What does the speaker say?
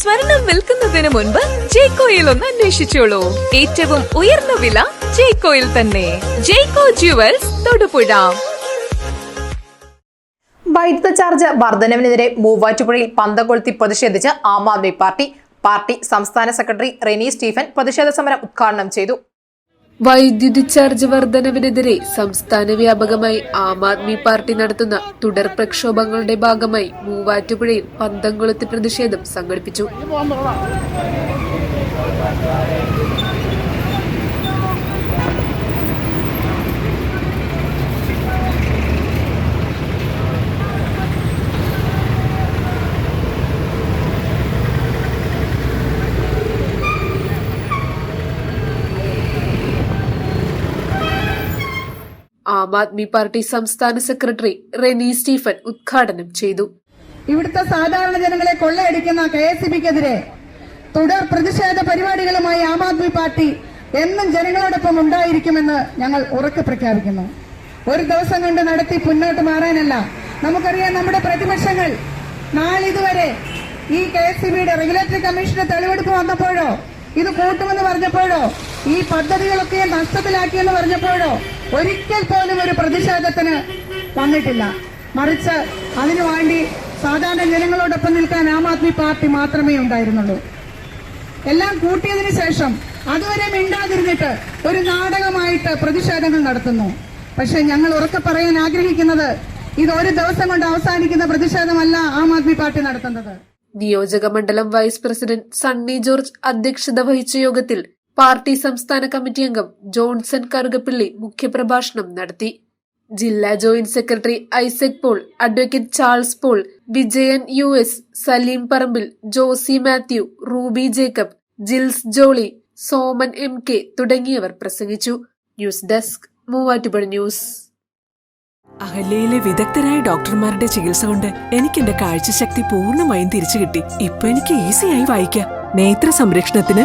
സ്വർണം വിൽക്കുന്നതിന് മുൻപ് ജെയ്കോയിൽ ഒന്ന് അന്വേഷിച്ചോളൂ ഏറ്റവും ഉയർന്ന വില ജെയ്കോയിൽ തന്നെ. ജെയ്കോ ജുവൽസ് തൊടുപുഴ. വൈദ്യുത ചാർജ് വർധനവിനെതിരെ മൂവാറ്റുപുഴയിൽ പന്തകൊളുത്തി പ്രതിഷേധിച്ച് ആം ആദ്മി പാർട്ടി. പാർട്ടി സംസ്ഥാന സെക്രട്ടറി റെനി സ്റ്റീഫൻ പ്രതിഷേധ സമരം ഉദ്ഘാടനം ചെയ്തു. വൈദ്യുതി ചാർജ് വർധനവിനെതിരെ സംസ്ഥാന വ്യാപകമായി ആം ആദ്മി പാർട്ടി നടത്തുന്ന തുടർ പ്രക്ഷോഭങ്ങളുടെ ഭാഗമായി മൂവാറ്റുപുഴയിൽ പന്തംകുളത്ത് പ്രതിഷേധം സംഘടിപ്പിച്ചു. ആം ആദ്മി പാർട്ടി സംസ്ഥാന സെക്രട്ടറി റെനി സ്റ്റീഫൻ ഉദ്ഘാടനം ചെയ്തു. ഇവിടുത്തെ സാധാരണ ജനങ്ങളെ കൊള്ളയടിക്കുന്ന കെ എസ് ബിക്കെതിരെ തുടർ പ്രതിഷേധ പരിപാടികളുമായി ആം ആദ്മി പാർട്ടി എന്നും ജനങ്ങളോടൊപ്പം ഉണ്ടായിരിക്കുമെന്ന് ഞങ്ങൾ ഉറക്കെ പ്രഖ്യാപിക്കുന്നു. ഒരു ദിവസം കൊണ്ട് നടത്തി മുന്നോട്ട് മാറാനല്ല നമുക്കറിയാം നമ്മുടെ പ്രതിപക്ഷങ്ങൾ നാളിതുവരെ ഈ കെ എസ് ബിയുടെ റെഗുലേറ്ററി കമ്മീഷന്റെ തെളിവെടുപ്പ് വന്നപ്പോഴോ ഇത് കൂട്ടുമെന്ന് പറഞ്ഞപ്പോഴോ ഈ പദ്ധതികളൊക്കെ നഷ്ടത്തിലാക്കിയെന്ന് പറഞ്ഞപ്പോഴോ ഒരിക്കൽ പോലും ഒരു പ്രതിഷേധത്തിന് വന്നിട്ടില്ല. മറിച്ച് അതിനുവേണ്ടി സാധാരണ ജനങ്ങളോടൊപ്പം നിൽക്കാൻ ആം ആദ്മി പാർട്ടി മാത്രമേ ഉണ്ടായിരുന്നുള്ളൂ. എല്ലാം കൂട്ടിയതിനു ശേഷം അതുവരെ മിണ്ടാതിരുന്നിട്ട് ഒരു നാടകമായിട്ട് പ്രതിഷേധങ്ങൾ നടത്തുന്നു. പക്ഷെ ഞങ്ങൾ ഉറക്കെ പറയാൻ ആഗ്രഹിക്കുന്നത് ഇത് ഒരു ദിവസം കൊണ്ട് അവസാനിക്കുന്ന പ്രതിഷേധമല്ല ആം ആദ്മി പാർട്ടി നടത്തുന്നത് നിയോജക മണ്ഡലം വൈസ് പ്രസിഡന്റ് സണ്ണി ജോർജ് അധ്യക്ഷത വഹിച്ച യോഗത്തിൽ പാർട്ടി സംസ്ഥാന കമ്മിറ്റി അംഗം ജോൺസൺ കറുകപ്പിള്ളി മുഖ്യപ്രഭാഷണം നടത്തി. ജില്ലാ joint secretary Isaac Paul advocate Charles Paul Vijayan U S Saleem Parambil Josy Mathew Ruby Jacob Jils Jolly Soman M K തുടങ്ങിയവർ പ്രസംഗിച്ചു. News desk Muvattupuzha news. അഹല്യയിലെ വിദഗ്ധരായ ഡോക്ടർമാരുടെ ചികിത്സ കൊണ്ട് എനിക്ക് എന്റെ കാഴ്ചശക്തി പൂർണമായും തിരിച്ചു കിട്ടി. ഇപ്പൊ എനിക്ക് ഈസിയായി വായിക്കാം. നേത്ര സംരക്ഷണത്തിന്